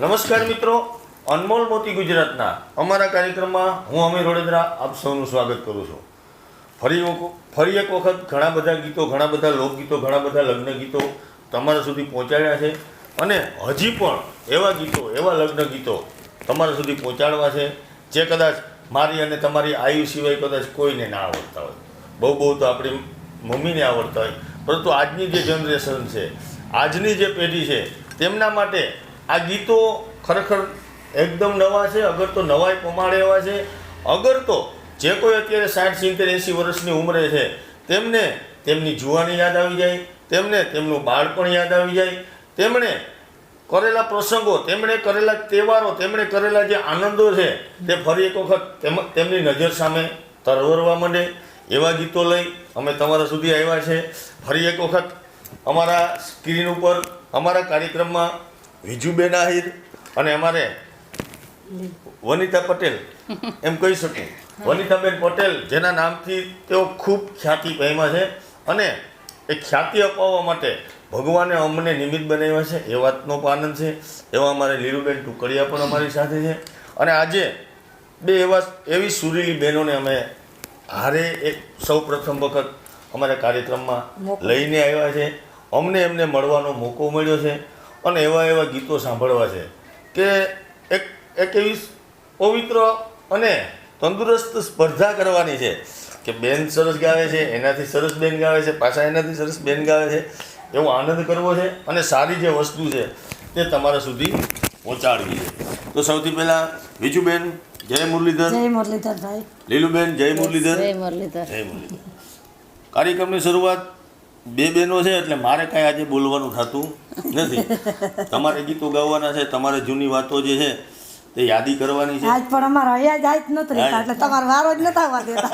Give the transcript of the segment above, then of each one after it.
નમસ્કાર મિત્રો, અનમોલ મોતી ગુજરાતના અમારા કાર્યક્રમમાં હું અમીર વડોદરા આપ સૌનું સ્વાગત કરું છું. ફરી ફરી એક વખત ઘણા બધા ગીતો, ઘણા બધા લોકગીતો, ઘણા બધા લગ્ન ગીતો તમારા સુધી પહોંચાડ્યા છે અને હજી પણ એવા ગીતો, એવા લગ્ન ગીતો તમારા સુધી પહોંચાડવા છે, જે કદાચ મારી અને તમારી આયુ સિવાય કદાચ કોઈને ના આવડતા હોય. બહુ બહુ તો આપણી મમ્મીને આવડતા હોય. પરંતુ આજની જે જનરેશન છે, આજની જે પેઢી છે, તેમના માટે આ ગીતો ખરેખર એકદમ નવા છે, અગર તો નવાઈ પમાડે એવા છે. અગર તો જે કોઈ અત્યારે સાઠ, સિત્તેર, એંસી વર્ષની ઉંમરે છે, તેમને તેમની જુવાની યાદ આવી જાય, તેમને તેમનું બાળપણ યાદ આવી જાય, તેમણે કરેલા પ્રસંગો, તેમણે કરેલા તહેવારો, તેમણે કરેલા જે આનંદો છે, તે ફરી એક વખત તેમ, તેમની નજર સામે તરવરવા માંડે. એવા ગીતો લઈ અમે તમારા સુધી આવ્યા છે. ફરી એક વખત અમારા સ્ક્રીન ઉપર, અમારા કાર્યક્રમમાં વિજુબેન આહિર અને અમારે વનિતા પટેલ. એમ કહી શકું. વનિતાબેન પટેલ જેના નામથી તેઓ ખૂબ ખ્યાતિ પામ્યા છે અને એ ખ્યાતિ અપાવવા માટે ભગવાને અમને નિમિત્ત બનાવ્યા છે. એ વાતનો પણ આનંદ છે. એવા અમારે લીલુબેન ટુકડિયા પણ અમારી સાથે છે. અને આજે બે એવા એવી સુરીલી બહેનોને અમે હારે એક સૌ પ્રથમ વખત અમારા કાર્યક્રમમાં લઈને આવ્યા છે. અમને એમને મળવાનો મોકો મળ્યો છે. અને એવા એવા ગીતો સાંભળવા છે કે એક એક એવી પવિત્ર અને તંદુરસ્ત સ્પર્ધા કરવાની છે કે બેન સરસ ગાવે છે એનાથી સરસ બેન ગાવે છે પાછા એનાથી સરસ બેન ગાવે છે એવો આનંદ કરવો છે અને સારી જે વસ્તુ છે તે તમારા સુધી પહોંચાડવી છે. તો સૌથી પહેલાં વિજુબેન જય મુરલીધર. જય મુરલીધર ભાઈ. લીલુબેન જય મુરલીધર. જય મુરલીધર. જય મુરલીધર. કાર્યક્રમની શરૂઆત બે બહેનો છે એટલે મારે કાંઈ આજે બોલવાનું થતું નથી. તમારે ગીતો ગાવાના છે તમારે જૂની વાતો જે છે તે યાદી કરવાની છે. આજ પણ અમારો અહીંયા જ આજ નથી રહેતા એટલે તમારો વારો જ નતા આવવા દેતા.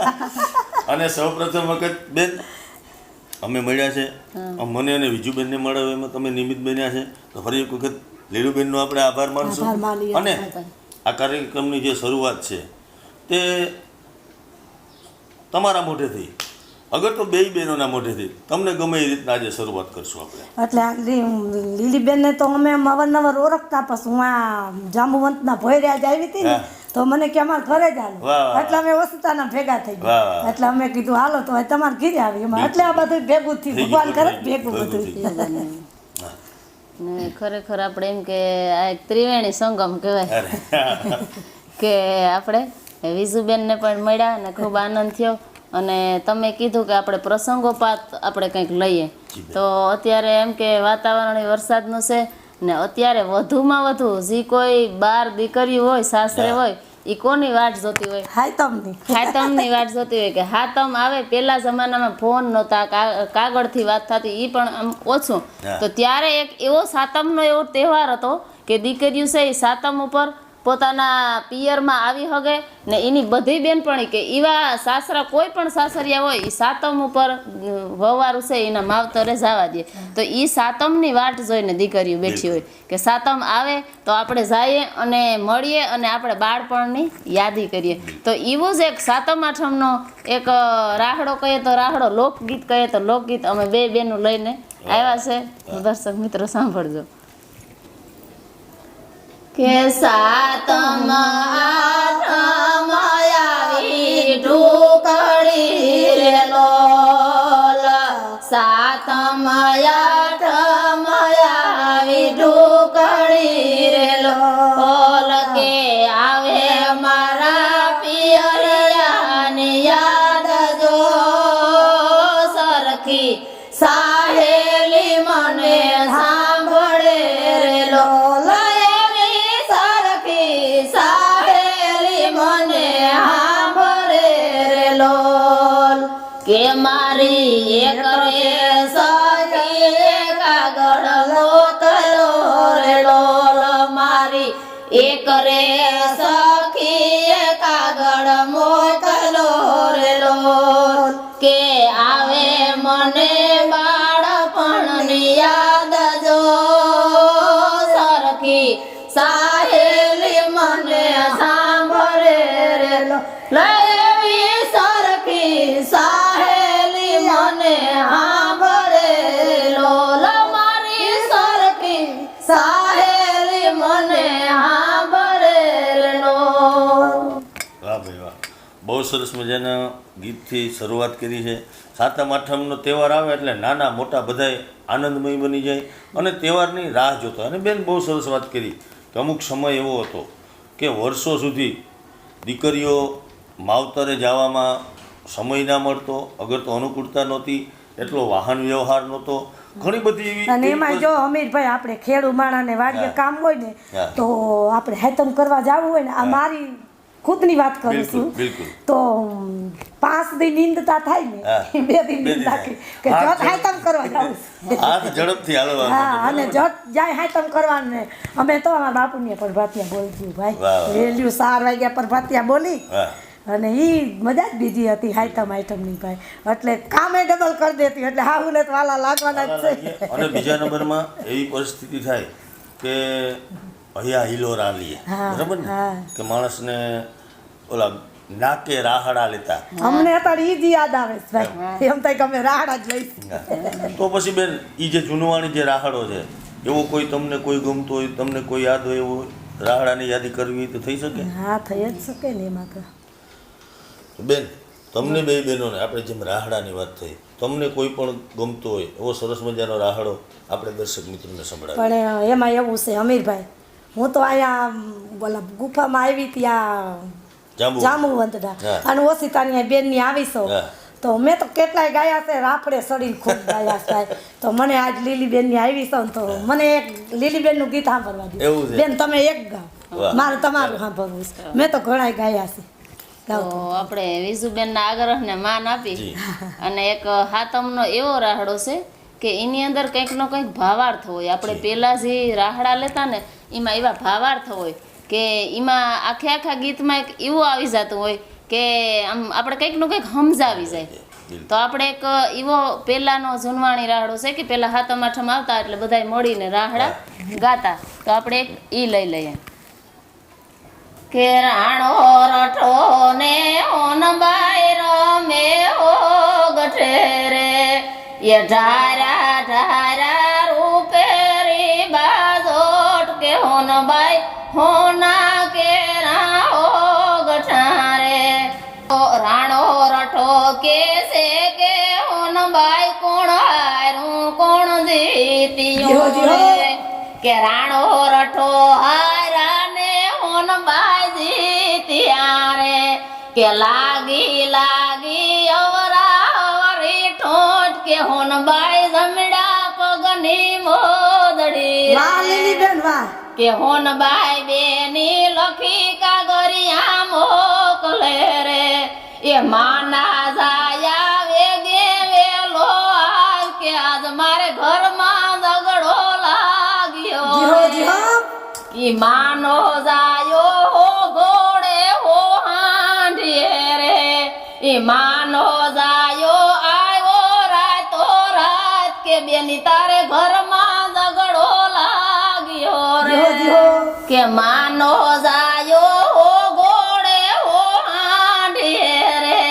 અને સૌપ્રથમ વખત બેન અમે મળ્યા છે. મને અને વિજુબેનને મળ્યા એમાં તમે નિમિત્ત બન્યા છે. તો ફરી એક વખત લીલુબેનનો આપણે આભાર માનશું. અને આ કાર્યક્રમની જે શરૂઆત છે તે તમારા મોઢેથી અગર તો બે બહેનોના મોઢેથી. તમને ગમે એ રીતના આજે શરૂઆત કરશું આપણે. એટલે આ લીલીબેનને તો અમે અવારનવાર ઓળખતા પછી હું આ જાંબુવંતના ભોયરા જ આવી હતી ને તો મને કે અમારે ઘરે જ હાલો. એટલે અમે વસતાના ભેગા થઈ. ગયા. એટલે અમે કીધું હાલો તો તમારે ઘીરે આવી એમાં એટલે આ બધું ભેગું થયું. થઈ ભગવાન કરે ભેગું બધું ને ખરેખર આપણે એમ કે આ એક ત્રિવેણી સંગમ કહેવાય. કે આપણે વિઝુબેનને પણ મળ્યા અને ખૂબ આનંદ થયો. અને તમે કીધું કે આપણે પ્રસંગોપાત આપણે કંઈક લઈએ. તો અત્યારે એમ કે વાતાવરણ એ વરસાદનું છે ને અત્યારે વધુમાં વધુ જે કોઈ બાર દીકરી હોય સાસરે હોય એ કોની વાટ જોતી હોય? હાય તમને હાતમની વાટ જોતી હોય કે હાતમ આવે પહેલા જમાનામાં ફોન નહોતા કાગળથી વાત થતી એ પણ આમ ઓછું. તો ત્યારે એક એવો સાતમનો એવો તહેવાર હતો કે દીકરીઓ છે એ સાતમ ઉપર પોતાના પિયરમાં આવી હગે ને એની બધી બેનપણી કે એવા સાસરા કોઈ પણ સાસરિયા હોય એ સાતમ ઉપર વવારું છે એના માવતરે જવા દે. તો એ સાતમની વાટ જોઈને દીકરીઓ બેઠી હોય. કે સાતમ આવે તો આપણે જઈએ અને મળીએ અને આપણે બાળપણની યાદી કરીએ. તો એવું જ એક સાતમ આઠમનો એક રાહડો કહીએ તો રાહડો લોકગીત કહીએ તો લોકગીત અમે બે બેનું લઈને આવ્યા છે. દર્શક મિત્રો સાંભળજો. કે સાતમ આઠમ કે આવે મને બાળપણની યાદ જો. સરખી સાહેલી મને સાંભળે રે લેવી સરખી સાહેલી મને સાંભળે લોલ મારી સરખી સાહેલી મને સાંભળે લોલ વાહ ભાઈ વાહ. બહુ સરસ મજાના ગીતથી શરૂઆત કરી છે. સાતમ આઠમનો તહેવાર આવે એટલે નાના મોટા બધાય આનંદમય બની જાય અને તહેવારની રાહ જોતા. અને બેન બહુ સરસ વાત કરી. કે અમુક સમય એવો હતો કે વર્ષો સુધી દીકરીઓ માવતરે જવામાં સમય ના મળતો અગર તો અનુકૂળતા નહોતી એટલો વાહન વ્યવહાર નહોતો. ઘણી બધી એવી અને એમાં જો અમીરભાઈ આપણે ખેડૂ માણાને વાડીએ કામ હોય ને તો આપણે હેતમ કરવા જવું હોય ને આ મારી ખુદની વાત કરું છું તો પાંચ દી નિંદતા થાય ને હા. બે દિન થાય. કે હા, જો જો. હેતમ કરવા જાઉં હાથ ઝડપથી હાલવા હા અને? જટ જાય હાયતમ કરવાનું ને અમે તો અમારા બાપુને પ્રભાતિયા વાહ, ભાઈ. વેલ્યુ ચાર વાગ્યા પ્રભાતિયા બોલી અને એ મજા જ બીજી હતી હાયતમ આઈટમની ભાઈ એટલે કામે ડબલ કરી દેતી એટલે હાહુને તો વાલા લાગવાના જ છે અને બીજા નંબરમાં એવી પરિસ્થિતિ થાય કે અહીંયા હિલોરા લીએ બરાબર ને? કે માણસને ઓલા નાકે રાહડા લેતા. અમને અત્યારે ઈ જ યાદ આવે છે ભાઈ. એમ થાય કે અમે રાહડા જ લઈ તો પછી બેન એ જે જૂનવાણી જે રાહડો છે એવો કોઈ તમને કોઈ ગમતો હોય તમને કોઈ યાદ હોય એવો રાહડાની યાદી કરવી હોય તો થઈ શકે? હા થઈ જ શકે ને એમાં તો. બેન તમને બે બહેનોને આપણે જેમ રાહડાની વાત થઈ તમને કોઈ પણ ગમતો હોય એવો સરસ મજાનો રાહડો આપણે દર્શક મિત્રોને સંભળાવીએ. પણ એમાં એવું છે અમીરભાઈ હું તો અહીંયા બોલા ગુફામાં આવી ત્યાં જાંબુ. જાંબુવંતડા. અને ઓશિતાની બેનની આવી છો તો મેં તો કેટલાય ગાયા છે રાફડે સડીને ખૂબ ગાયા છે. તો મને આજ લીલીબેનની આવી છો ને તો મને એક લીલીબેનનું ગીત સાંભળવા દીધું બેન તમે એક ગાઓ. મારે તમારું સાંભળવું છે. મેં તો ઘણાય ગાયા છે. તો આપણે વિસુબેનના આગ્રહને માન આપી અને એક હાતમનો એવો રાહડો છે કે એની અંદર કંઈકનો કંઈક ભાવાર્થ હોય. આપણે પહેલાં જે રાહડા લેતા ને એમાં એવા ભાવાર્થ હોય કે એમાં આખે આખા ગીતમાં એક એવું આવી જતું હોય કે આમ આપણે કંઈકનું કંઈક સમજાવી જાય. તો આપણે એક એવો પહેલાંનો જૂનવાણી રાહડો છે કે પહેલાં હાથમ આઠમ આવતા એટલે બધાય મળીને રાહડા ગાતા. તો આપણે એક ઈ લઈ લઈએ. કે રાણો રઠો ને ઓનબાઈ રમે ઓ ગઠે રે એ ઢારા ઢારા રૂપે રી બાજોટ કે હોનબાઈ હોના કે રાઓ ગઠા રે ઓ રાણો રઠો કે છે કે હોનબાઈ કોણ હારું કોણ જીત્યું જીવો, જીવો. રે કે રાણો રઠો હારા ને હોન બાજી ત્યારે કે લાગી હોન બાઈ જમડા પગની મોદડી વાહ બેન વાહ. કે હોન બાઈ બેની લખી કાગરિયા મોકલે રે. એ માના જાયા વેગે વેલો આજ કે આજ મારે ઘરમાં ઝઘડો લાગ્યો ઈ માનો જાયો હો ઘોડે હો હાંડીએ રે. ઈ માનો કે માનો જાયો હો ગોળે હો હાંડીએ રે.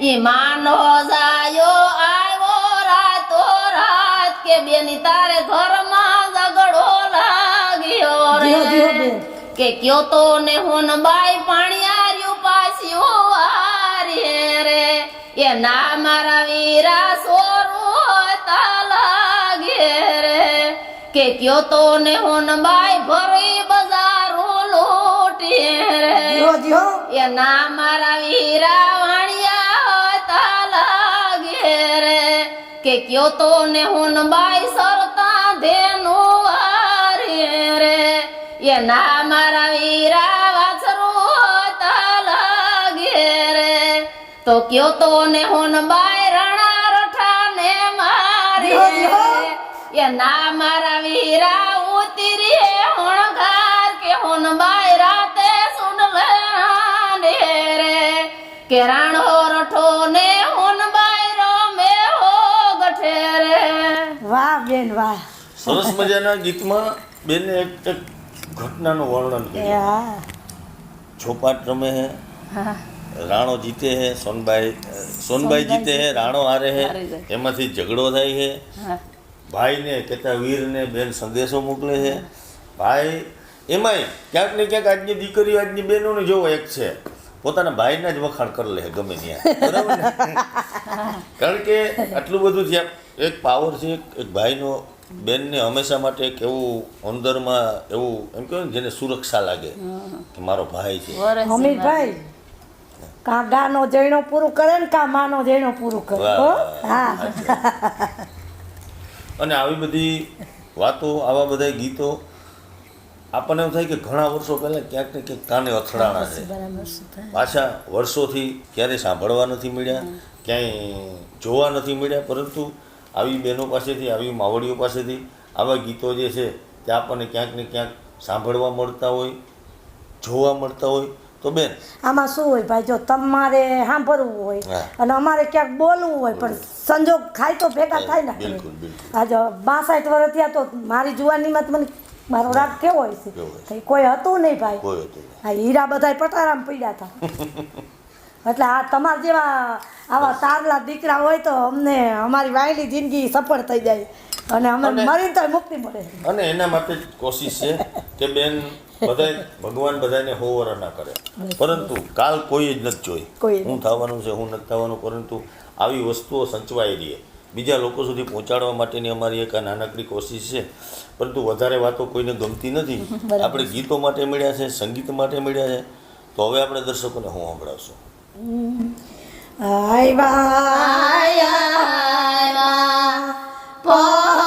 ઈ માનો જાયો આવ્યો રાતો રાત કે બેની તારે ઘરમાં ઝઘડો લાગ્યો રે. કે કયો તો ને હોન બાઈ પાણિયાર્યું પાસ્યું વારે રે. એ ના મારા વીરા સોરું તા લાગે રે. કે કયો તો ને હોન બાઈ ભરી એ ના મારા વીરા વાણિયા તા લાગે રે કે કયો તો ને હું બાઈ સરતા ધેનું વારે રે એ ના મારા વીરા વાછરો તા લાગે રે તો કયો તો ને હું બાઈ રણા રઠા ને મારે. એ ના મારા વીરા ઉતરી હોણગાર કે હું બાઈ રાતે સુન લે રે કે રાણો રઠો ને હોનબાઈ રમે હો ગઠે રે વાહ બેન વાહ. સરસ મજાના ગીતમાં બેને એક એક ઘટનાનું વર્ણન છોપાટ કર્યું હા. રમે હે રાણો જીતે હે સોનબાઈ સોનબાઈ જીતે હે રાણો હારે હે એમાંથી ઝઘડો થાય છે ભાઈને કહેતા વીરને બેન સંદેશો મોકલે છે ભાઈ એમાંય ક્યાંક ને ક્યાંક આજની દીકરીઓ આજની બહેનોને જોવો એક છે. પોતાના ભાઈને જ વખાણ કરી લે ગમે ત્યાં. બરાબર કારણ કે આટલું બધું જ્યાં એક પાવર છે એક- ભાઈનો બેનને હંમેશા માટે એક એવું અંદરમાં એવું એમ કહેવાય ને જેને સુરક્ષા લાગે કે મારો ભાઈ છે. અમીરભાઈ કા ગાનો જૈણો પૂરું કરે ને કા માનો જૈણો પૂરું કરે. હા. અને આવી બધી વાતો આવા બધા ગીતો આપણને એમ થાય કે ઘણા વર્ષો પહેલાં ક્યાંક ને ક્યાંક કાને અથડાણા છે. પાછા વર્ષોથી ક્યારેય સાંભળવા નથી મળ્યા ક્યાંય જોવા નથી મળ્યા પરંતુ આવી બહેનો પાસેથી આવી માવડીઓ પાસેથી આવા ગીતો જે છે તે આપણને ક્યાંક ને ક્યાંક સાંભળવા મળતા હોય જોવા મળતા હોય. તો બેન? આમાં શું હોય ભાઈ જો તમારે સાંભળવું હોય અને અમારે ક્યાંક બોલવું હોય પણ સંજોગ ખાય તો ભેગા થાય ને. બિલકુલ બિલકુલ. આજે બાસઠ વર્ષ થયા તો મારી જુવાનીમાં મને મારો રાગ કેવો હોય છે? કઈ કોઈ હતું નહીં ભાઈ. આ હીરા બધા પટારામાં પડ્યા હતા. એટલે આ તમારા જેવા આવા તારલા દીકરા હોય તો અમને અમારી વાયલી જિંદગી સફળ થઈ જાય. અને અમે મરીને તો મુક્તિ મળે. અને એના માટે કોશિશ છે કે બેન બધાય ભગવાન બધાને હોવર ના કરે. પરંતુ કાલ કોઈ જ નથી જોઈ. હું થવાનું છે હું નથી થવાનું પરંતુ આવી વસ્તુઓ સંચવાઈ રહી. બીજા લોકો સુધી પહોંચાડવા માટેની અમારી એક આ નાનકડી કોશિશ છે. પરંતુ વધારે વાતો કોઈને ગમતી નથી. આપણે ગીતો માટે મળ્યા છે સંગીત માટે મળ્યા છે. તો હવે આપણે દર્શકોને હું સંભળાવશું. સાત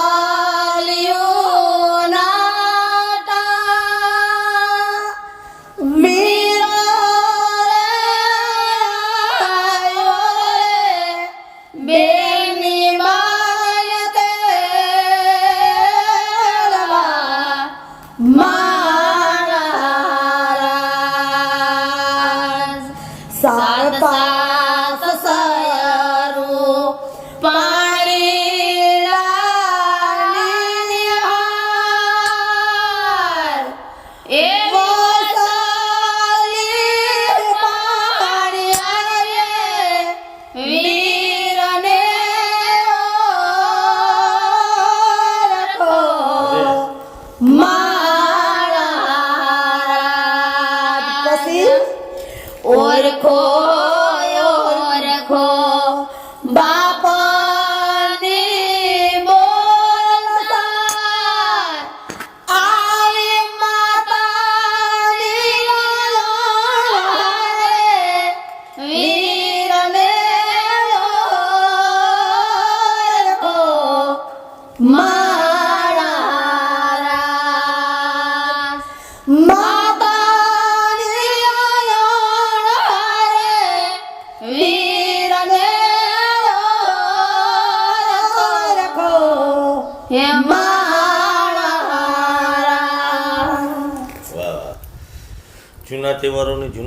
Oricô.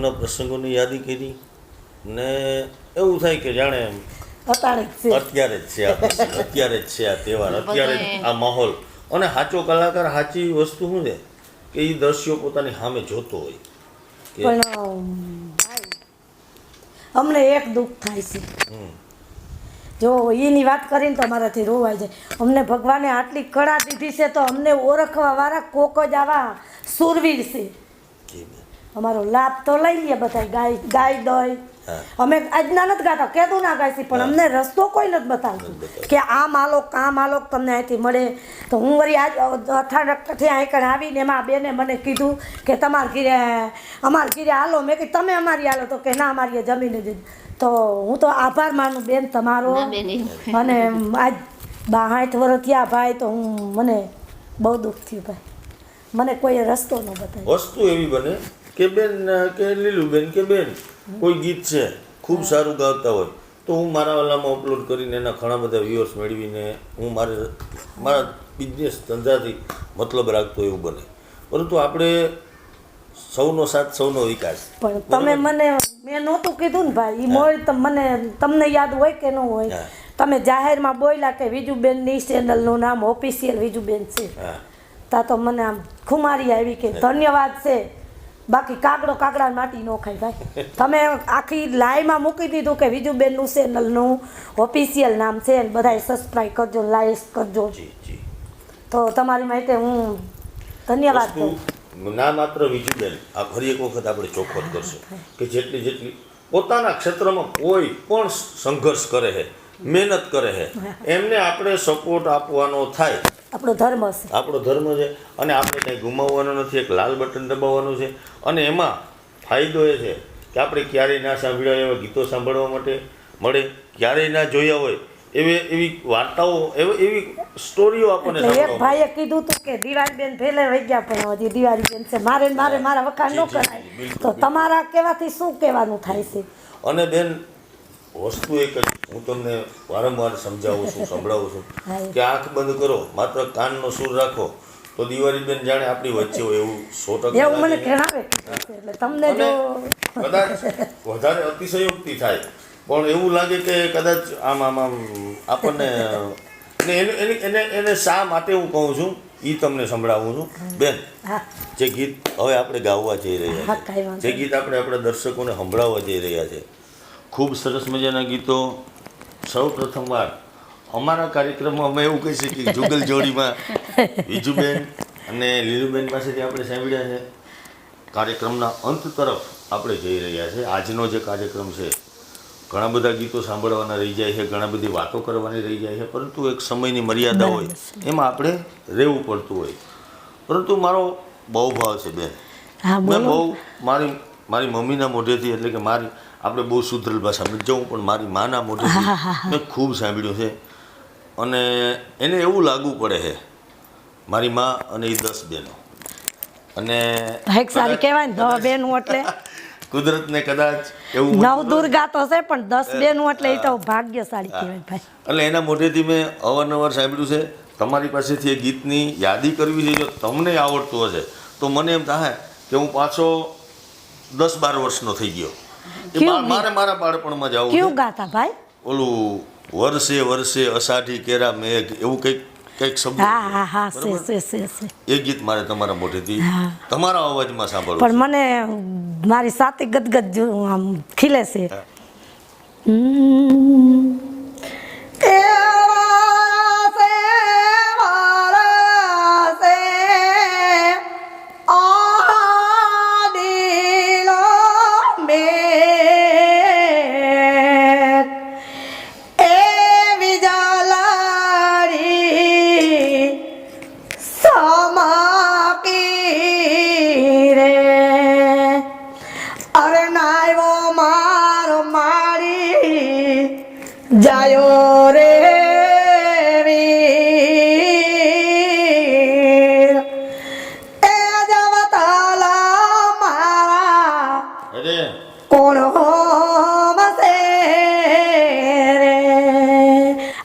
તહેવારોની પ્રસંગોની યાદી કરી ને એવું થાય કે જાણે એમ છે. અત્યારે જ છે આ અત્યારે જ છે આ તહેવાર અત્યારે જ આ માહોલ. અને સાચો કલાકાર સાચી વસ્તુ શું છે? કે એ દ્રશ્યો પોતાની સામે જોતો હોય. પણ અમને એક દુઃખ થાય છે. જો એની વાત કરીને તો અમારાથી રોવાય જાય. અમને ભગવાને આટલી કળા દીધી છે તો અમને ઓળખવા વાળા કોક જ આવા સુરવીર છે. અમારો લાભ તો લઈ લઈએ બધા ગાય ગાય દોય. અમે આજના નથી ગાતા કેદું ના ગાય પણ અમને રસ્તો કોઈ નથી બતાવતું કે આ માલોક આ માલોક તમને અહીંથી મળે. તો હું વળી આજ અઠારથી અહીં કણ આવીને એમાં બેને મને કીધું કે તમારે ઘીરે અમારે ઘીરે હાલો. મેં કીધું તમે અમારી હાલો. તો કે ના અમારી જમીને દીધું તો હું તો આભાર માનું બેન તમારો. અને આજ બાહાઠ વર્ષ થયા ભાઈ તો હું મને બહુ દુઃખ થયું ભાઈ. મને કોઈએ રસ્તો ન બતાવ્યો. વસ્તુ એવી બને કે બેન કે લીલું બેન કે બેન કોઈ ગીત છે? ખૂબ સારું ગાતા હોય. તો હું મારા વાલામાં અપલોડ કરીને એના ઘણા બધા વ્યૂઅર્સ મેળવીને હું મારે મારા બિઝનેસ ધંધાથી મતલબ રાખતો એવું બને. પરંતુ આપણે સૌનો સાથ સૌનો વિકાસ. પણ તમે મને મેં નહોતું કીધું ને ભાઈ મોય મને તમને યાદ હોય કે ન હોય તમે જાહેરમાં બોલ્યા કે વિજુબેનની ચેનલનું નામ ઓફિશિયલ વિજુબેન છે. તા તો મને આમ ખુમારી આવી કે ધન્યવાદ છે. બાકી કાગડો કાગડા માટી નો ખાય ભાઈ. તમે આખી લાઈવમાં મૂકી દીધું કે વિજુબેનનું ચેનલનું ઓફિશિયલ નામ છે બધાએ સબસ્ક્રાઈબ કરજો લાઈક કરજો. તો તમારી માટે હું ધન્યવાદ ના માત્ર વિજુબેન આ ફરી એક વખત આપણે ચોખ્ખો કરશું કે જેટલી જેટલી પોતાના ક્ષેત્રમાં કોઈ પણ સંઘર્ષ કરે છે મહેનત કરે છે એમને આપણે સપોર્ટ આપવાનો થાય. આપણો ધર્મ છે. આપણો ધર્મ છે અને આપણે કંઈ ગુમાવવાનો નથી એક લાલ બટન દબાવવાનું છે. અને એમાં ફાયદો એ છે કે આપણે ક્યારેય ના સાંભળ્યા એવા ગીતો સાંભળવા માટે મળે. ક્યારેય ના જોયા હોય એવી એવી વાર્તાઓ એવી એવી સ્ટોરીઓ આપણને એક ભાઈએ કીધું હતું કે દિવાળીબેન ફેલે વહી ગયા પણ હજી દિવાળીબેન છે. મારે મારે મારા વખાણ ન કરાય. તો તમારા કહેવાથી શું કહેવાનું થાય છે? અને બેન વસ્તુ એક જ હું તમને વારંવાર સમજાવું છું સંભળાવું છું કે આંખ બંધ કરો માત્ર કાનનો સૂર રાખો. તો દિવાળી બેન જાણે આપણી વચ્ચે હોય એવું સો ટકા એવું મને. એટલે તમને જો કદાચ વધારે અતિશયોક્તિ થાય. પણ એવું લાગે કે કદાચ આમ આમ આમ આપણને એને એને એને શા માટે હું કહું છું? એ તમને સંભળાવું છું. બેન જે ગીત હવે આપણે ગાવા જઈ રહ્યા છે. જે ગીત આપણે આપણા દર્શકોને સંભળાવવા જઈ રહ્યા છે. ખૂબ સરસ મજાના ગીતો. સૌ પ્રથમવાર અમારા કાર્યક્રમમાં અમે એવું કહી શકીએ કે જુગલ જોડીમાં બીજુબેન અને લીલુબેન પાસેથી આપણે સાંભળ્યા છે. કાર્યક્રમના અંત તરફ આપણે જઈ રહ્યા છે. આજનો જે કાર્યક્રમ છે ઘણા બધા ગીતો સાંભળવાના રહી જાય છે ઘણા બધી વાતો કરવાની રહી જાય છે પરંતુ એક સમયની મર્યાદા હોય એમાં આપણે રહેવું પડતું હોય. પરંતુ મારો બહુ ભાવ છે બેન. મેં બહુ મારી મારી મમ્મીના મોઢેથી એટલે કે મારી આપણે બહુ સુધરેલ ભાષામાં જવું પણ મારી માના મોઢેથી મેં ખૂબ સાંભળ્યું છે. અને એને એવું લાગુ પડે છે મારી માં અને એ દસ બેનો અને સારી કહેવાય ને દવા બહેનું એટલે. કુદરતને કદાચ એવું નવ દુર્ગા તો છે પણ દસ બેનું એટલે એ તો ભાગ્યશાળી કહેવાય ભાઈ. એટલે એના મોઢેથી મેં અવારનવાર સાંભળ્યું છે તમારી પાસેથી એ ગીતની યાદી કરવી છે જો તમને આવડતું હશે તો મને એમ થાય કે હું પાછો દસ બાર વર્ષનો થઈ ગયો. એ બા- મારે મારા બાળપણમાં જવું કેવું છે. ગાતા ભાઈ? ઓલું વર્ષે વર્ષે અષાઢી કેરા મેઘ એવું કંઈક કંઈક શબ્દ હા હા હા છે બરાબર? છે છે છે એ ગીત મારે તમારા મોઢેથી હા. તમારા અવાજમાં સાંભળવું પણ મને મારી સાથે ગદગદ જો આમ ખીલે છે. હમ.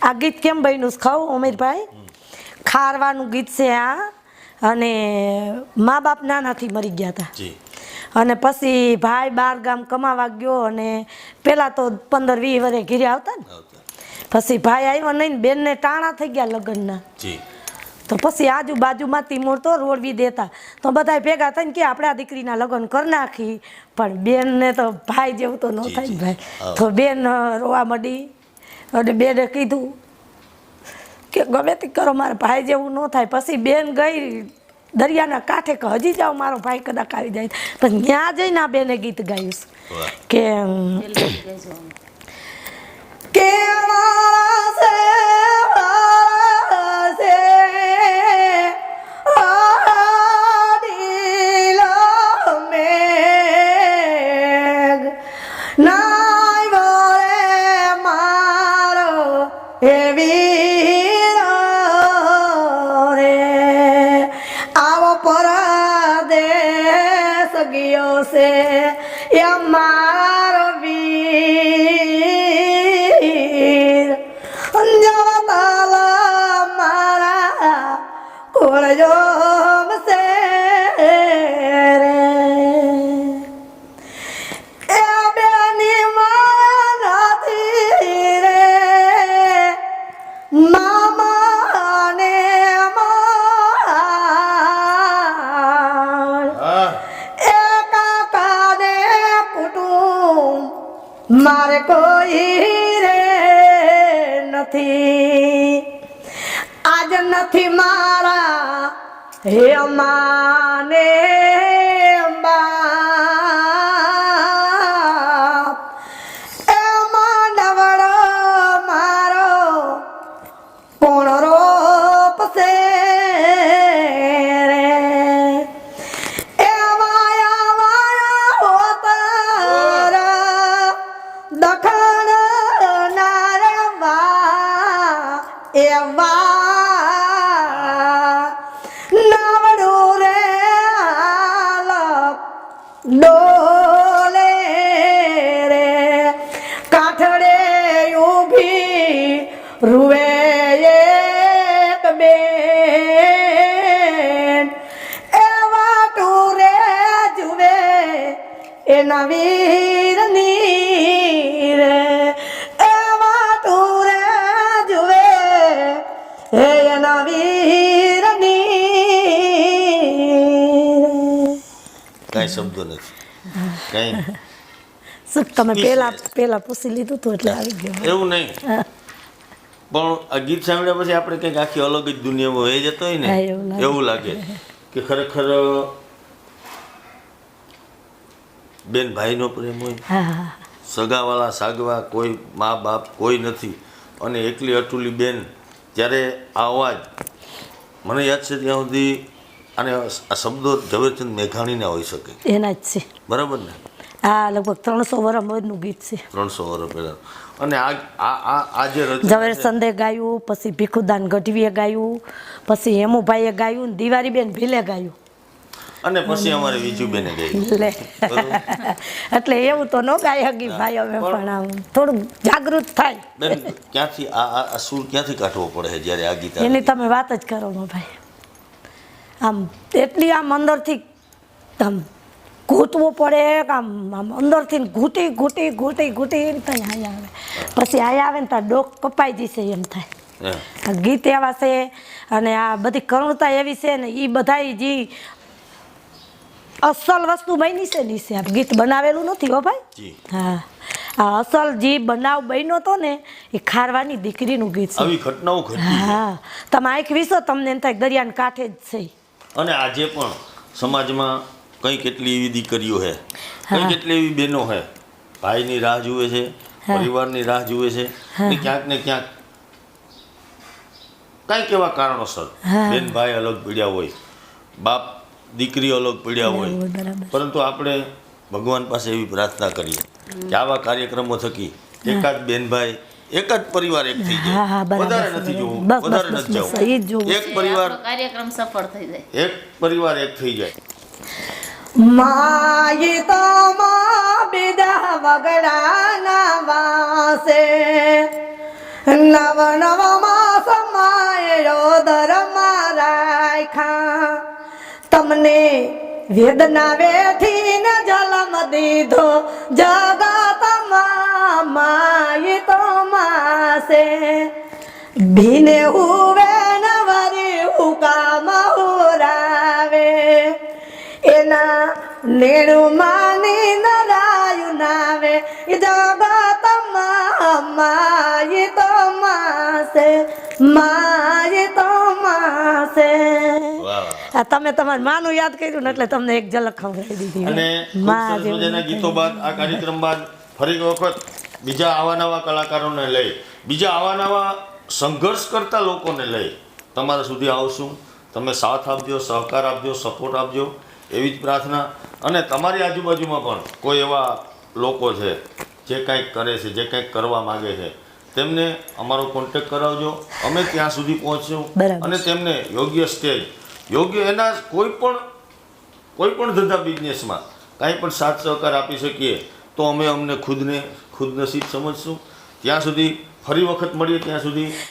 આ ગીત કેમ બન્યું? ખાવું અમીરભાઈ. ખારવાનું ગીત છે આ. અને મા બાપ નાનાથી મરી ગયા હતા. અને પછી ભાઈ બાર ગામ કમાવા ગયો અને પહેલાં તો પંદર વીસ વર્ષે ઘીરે આવતા ને. પછી ભાઈ આવ્યો નહીં ને બેનને ટાણા થઈ ગયા લગ્નના. તો પછી આજુબાજુમાંથી મોડતો રોડવી દેતા. તો બધા ભેગા થઈને કે આપણે આ દીકરીના લગ્ન કરી નાખી. પણ બેનને તો ભાઈ જેવું તો ન થાય ને ભાઈ. તો બેન રોવા માંડી. અને બેને કીધું કે ગમે તે કરો મારા ભાઈ જેવું ન થાય. પછી બેન ગઈ દરિયાના કાંઠે કે હજી જાઓ મારો ભાઈ કદાચ આવી જાય. પણ ત્યાં જઈને આ બેને ગીત ગાયું. કે મામા ને એ કાકા કુટુંબ મારે કોઈ રે નથી. આજ નથી મારા હે મા રે નથી કાંઈ શું તમે પેલા પેલા પૂછી લીધું હતું એટલે આવી ગયો એવું નહીં પણ આ ગીત સાંભળ્યા પછી આપણે કંઈક આખી અલગ જ દુનિયામાં વહી જતો હોય ને એવું લાગે. કે ખરેખર બેન ભાઈનો પ્રેમ હોય સગાવાળા સાગવા કોઈ મા બાપ કોઈ નથી અને એકલી અટુલી બેન જ્યારે આ અવાજ મને યાદ છે ત્યાં સુધી અને આ શબ્દો ઝવેરચંદ મેઘાણીના હોઈ શકે. એના જ છે. બરાબર ને? આ લગભગ ત્રણસો વર્ષ મોરનું ગીત છે. ત્રણસો વર્ષ પહેલા. અને આ આ આ આ જે રચના ઝવેર છે, સંદે ગાયું પછી ભીખુદાન ગઢવીએ ગાયું પછી હેમુભાઈએ ગાયું ને દિવાળીબેન ભીલે ગાયું. અને પછી અમારે વિજુબેને ગઈ. એટલે એવું તો ન ગાય હગી ભાઈ અમે પણ આમ થોડું જાગૃત થાય. ક્યાંથી આ આ આ સૂર ક્યાંથી કાઢવો પડે જ્યારે આ ગીત એની તમે વાત જ કરો ભાઈ. આમ એટલી આમ અંદરથી આમ ઘૂંટવું પડે આમ આમ અંદરથી ઘૂંટી ઘૂંટી ઘૂંટી ઘૂંટી ત્યાં આયા આવે. પછી આયા આવે ને ત્યાં ડોક કપાઈ જશે એમ થાય. ગીત એવા છે અને આ બધી કરુણતા એવી છે ને એ બધાય જે અસલ વસ્તુ બની છે ને ઈ આ ગીત બનાવેલું નથી હો ભાઈ? હા. આ અસલ જે બનાવ બન્યો હતો ને એ ખારવાની દીકરીનું ગીત છે. આવી ઘટનાઓ હા. તમે આંખ વિશો તમને એમ થાય દરિયાના કાંઠે જ છે અને આજે પણ સમાજમાં કઈ કેટલી એવી દીકરીઓ છે કઈ કેટલી એવી બહેનો છે ભાઈની રાહ જુએ છે પરિવારની રાહ જુએ છે ક્યાંક ને ક્યાંક કંઈક એવા કારણોસર બેન ભાઈ અલગ પડ્યા હોય બાપ દીકરી અલગ પડ્યા હોય. પરંતુ આપણે ભગવાન પાસે એવી પ્રાર્થના કરીએ કે આવા કાર્યક્રમો થકી એકાદ બેન ભાઈ એક જ પરિવાર એક થઈ જાય. વધારે નથી જોવું. વધારે નથી જોવું. એક પરિવાર કાર્યક્રમ સફળ થઈ જાય. એક પરિવાર એક થઈ જાય. માય તો માં બીજા વગડાના વાસે. નવ નવ માસ માયરો ધર્મા મારાખા તમને વેદના વેઠી ન જલમ દીધો. જગતમાં માય તો માસે ભીને ઉવે નવરી હુકામ હુરાવે એના નેણું માની નરાયું નાવે. એ જગતમાં માય તો માસે માય તો માસે. આ તમે તમારા માનું યાદ કર્યું ને એટલે તમને એક ઝલક ખવડાવી દીધી. અને મજાના ગીતો બાદ આ કાર્યક્રમ બાદ ફરી વખત બીજા આવા નવા કલાકારોને લઈ બીજા આવા નવા સંઘર્ષ કરતા લોકોને લઈ તમારા સુધી આવશું. તમે સાથ આપજો સહકાર આપજો સપોર્ટ આપજો એવી જ પ્રાર્થના. અને તમારી આજુબાજુમાં પણ કોઈ એવા લોકો છે જે કંઈક કરે છે જે કંઈક કરવા માગે છે તેમને અમારો કોન્ટેક કરાવજો. અમે ત્યાં સુધી પહોંચ્યું અને તેમને યોગ્ય સ્ટેજ યોગ્ય એના કોઈ પણ કોઈ પણ ધંધા બિઝનેસમાં કાંઈ પણ સાથ સહકાર આપી શકીએ. તો અમે અમને ખુદને ખુદ નસીબ સમજશું. ત્યાં સુધી ફરી વખત મળીએ ત્યાં સુધી